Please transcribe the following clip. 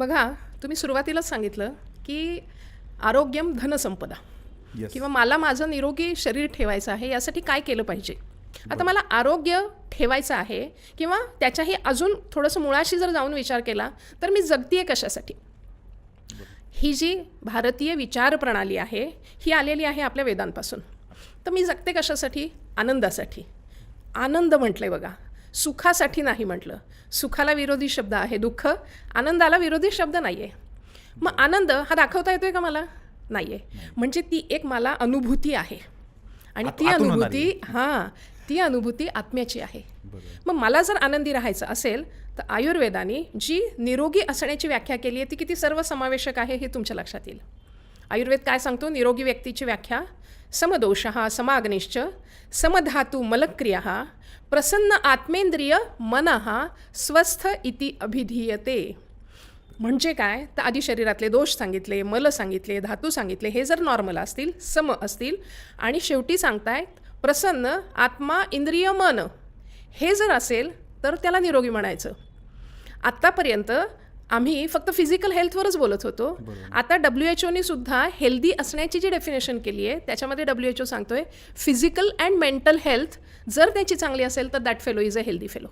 बघा तुम्ही सुरुवातीलाच सांगितलं की आरोग्यम धनसंपदा Yes. किंवा मला माझं निरोगी शरीर ठेवायचं आहे यासाठी काय केलं पाहिजे? आता मला आरोग्य ठेवायचं आहे किंवा त्याच्याही अजून थोडंसं मुळाशी जर जाऊन विचार केला तर मी जगतीये कशासाठी? ही जी भारतीय विचार प्रणाली आहे ही आलेली आहे आपल्या वेदांपासून. तर मी जगते कशासाठी? आनंदासाठी. आनंद म्हटलं आहे बघा सुखासाठी नाही म्हटलं. सुखाला विरोधी शब्द आहे दुःख आनंदाला विरोधी शब्द नाही आहे मग आनंद हा दाखवता येतोय का मला? नाही आहे म्हणजे ती एक मला अनुभूती आहे. आणि ती अनुभूती हां ती अनुभूती आत्म्याची आहे. मग मला जर आनंदी राहायचं असेल तर आयुर्वेदाने जी निरोगी असण्याची व्याख्या केली आहे ती किती सर्वसमावेशक आहे हे तुमच्या लक्षात येईल. आयुर्वेद काय सांगतो? निरोगी व्यक्तीची व्याख्या. समदोष समाग्निश्च. समधातू मलक्रिया. प्रसन्न आत्मेंद्रिय मनः स्वस्थ इति अभिधीयते. म्हणजे काय? तर आधी शरीरातले दोष सांगितले मल सांगितले धातू सांगितले हे जर नॉर्मल असतील सम असतील आणि शेवटी सांगतायत प्रसन्न आत्मा इंद्रिय मन. हे जर असेल तर त्याला निरोगी म्हणायचं. आत्तापर्यंत आम्ही फक्त फिजिकल हेल्थवरच बोलत होतो. आता डब्ल्यू एच ओनी सुद्धा हेल्दी असण्याची जी डेफिनेशन केली आहे त्याच्यामध्ये डब्ल्यू एच ओ सांगतोय फिजिकल अँड मेंटल हेल्थ जर त्याची चांगली असेल तर that fellow is a healthy fellow